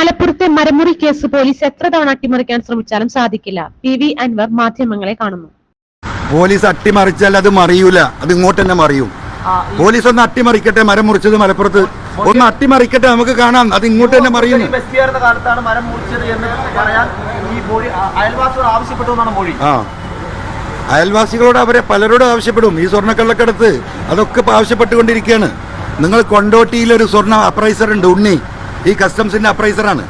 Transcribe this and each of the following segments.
മലപ്പുറത്തെ മരമുറി case police എത്ര തവണ അട്ടിമറിക്കാൻ ശ്രമിച്ചാലും സാധിക്കില്ല. പി വി അൻവർ മാധ്യമങ്ങളെ കാണുന്നു. പോലീസ് അട്ടിമറിച്ചാൽ അത് മറിയൂല. അത് ഇങ്ങോട്ട് തന്നെ മറിയും. പോലീസ് ഒന്ന് അട്ടിമറിക്കട്ടെ മരം മുറിച്ചത് മലപ്പുറത്ത്. ഒന്ന് അട്ടിമറിക്കട്ടെ നമുക്ക് കാണാം. അത് ഇങ്ങോട്ട് തന്നെ മറിയുന്നു. ആ അയൽവാസികളോട് അവരെ പലരോടും ആവശ്യപ്പെടും. ഈ സ്വർണക്കള്ളക്കടത്ത്. അതൊക്കെ ആവശ്യപ്പെട്ടുകൊണ്ടിരിക്കുകയാണ്. നിങ്ങൾ കൊണ്ടോട്ടിയിൽ ഒരു സ്വർണ അപ്രൈസർ ഉണ്ട് ഉണ്ണി. ഈ കസ്റ്റംസിന്റെ അപ്രൈസറാണ്.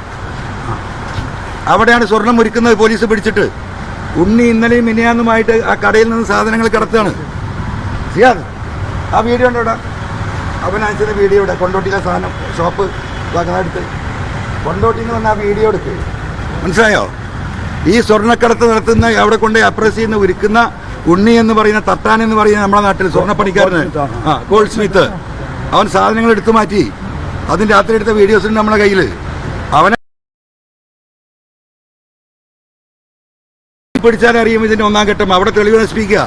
അവിടെയാണ് സ്വർണം ഒരുക്കുന്നത് പോലീസ് പിടിച്ചിട്ട്. ഉണ്ണി ഇന്നലെയും മിനിയാന്നുമായിട്ട് ആ കടയിൽ നിന്ന് സാധനങ്ങൾ കിടത്താണ് സിയാദ് ആ വീഡിയോ ഉണ്ടോ അവൻ അയച്ചത് വീഡിയോ ഇവിടെ കൊണ്ടോട്ടിയിലെ സാധനം ഷോപ്പ് വകനടുത്ത്. കൊണ്ടോട്ടിന്ന് വന്ന ആ വീഡിയോ എടുക്ക്. മനസ്സിലായോ? ഈ സ്വർണക്കടത്ത് നടത്തുന്ന അവിടെ കൊണ്ട് അപ്രസ് ചെയ്യുന്ന ഒരുക്കുന്ന ഉണ്ണി എന്ന് പറയുന്ന തട്ടാൻ എന്ന് പറയുന്ന നമ്മുടെ നാട്ടിൽ സ്വർണപ്പണിക്കാരന് ആ ഗോൾഡ് സ്മിത്ത് അവൻ സാധനങ്ങൾ എടുത്തു മാറ്റി. അതിന് രാത്രി എടുത്ത വീഡിയോസ് ഉണ്ട് നമ്മുടെ കയ്യിൽ അവനെ പിടിച്ചാൽ അറിയും ഇതിന്റെ ഒന്നാം ഘട്ടം. അവിടെ തെളിവ് നശിപ്പിക്കുക.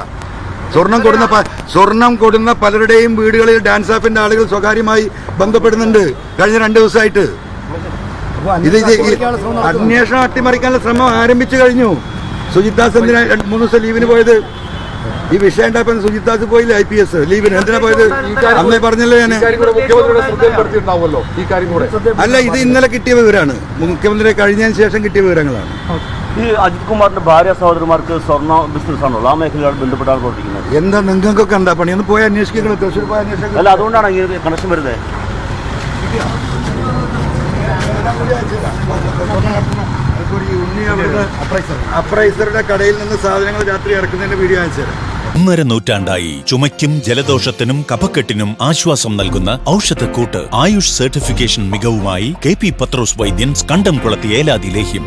സ്വർണം കൊടുന്ന സ്വർണം കൊടുന്ന പലരുടെയും വീടുകളിൽ ഡാൻസ് ആപ്പിന്റെ ആളുകൾ സ്വകാര്യമായി ബന്ധപ്പെടുന്നുണ്ട്. കഴിഞ്ഞ രണ്ട് ദിവസമായിട്ട്. ഇത് ഇത് അന്വേഷണം അട്ടിമറിക്കാനുള്ള ശ്രമം ആരംഭിച്ചു കഴിഞ്ഞു. സുജിത് ദാസ് എന്തിനാ മൂന്ന് ദിവസം ലീവിന് പോയത്? ഈ വിഷയം ഉണ്ടായപ്പോൾ സുജിത്താസ് പോയില്ലേ ഐ പി എസ്? ലീവിന് എന്തിനാ പോയത്? അന്നേ പറഞ്ഞല്ലോ ഞാൻ അല്ല ഇത് ഇന്നലെ കിട്ടിയ വിവരമാണ്. മുഖ്യമന്ത്രി കഴിഞ്ഞതിന് ശേഷം കിട്ടിയ വിവരങ്ങളാണ്. ഈ അജിത് കുമാറിന്റെ ഭാര്യ സഹോദരന്മാർക്ക് സ്വർണ ബിസിനസ് ആണല്ലോ ആ മേഖലയോട് ബന്ധപ്പെട്ടാണ് പ്രവർത്തിക്കുന്നത്. എന്താ നിങ്ങൾക്കൊക്കെ എന്താ പണി? ഒന്ന് പോയി അന്വേഷിക്കുന്നത് തൃശ്ശൂർ പോയി അന്വേഷിക്കണം? അല്ല അതുകൊണ്ടാണ് കണക്ഷൻ വരുന്നത്. അപ്രൈസറുടെ കടയിൽ നിന്ന് സാധനങ്ങൾ രാത്രി ഇറക്കുന്നതിന്റെ വീഡിയോ അയച്ചു തരാം. ഒന്നര നൂറ്റാണ്ടായി ചുമയ്ക്കും ജലദോഷത്തിനും കഫക്കെട്ടിനും ആശ്വാസം നൽകുന്ന ഔഷധക്കൂട്ട് ആയുഷ് സർട്ടിഫിക്കേഷൻ മികവുമായി കെ പി പത്രോസ് വൈദ്യൻ കണ്ടംകുളത്ത് ഏലാതി ലേഹ്യം.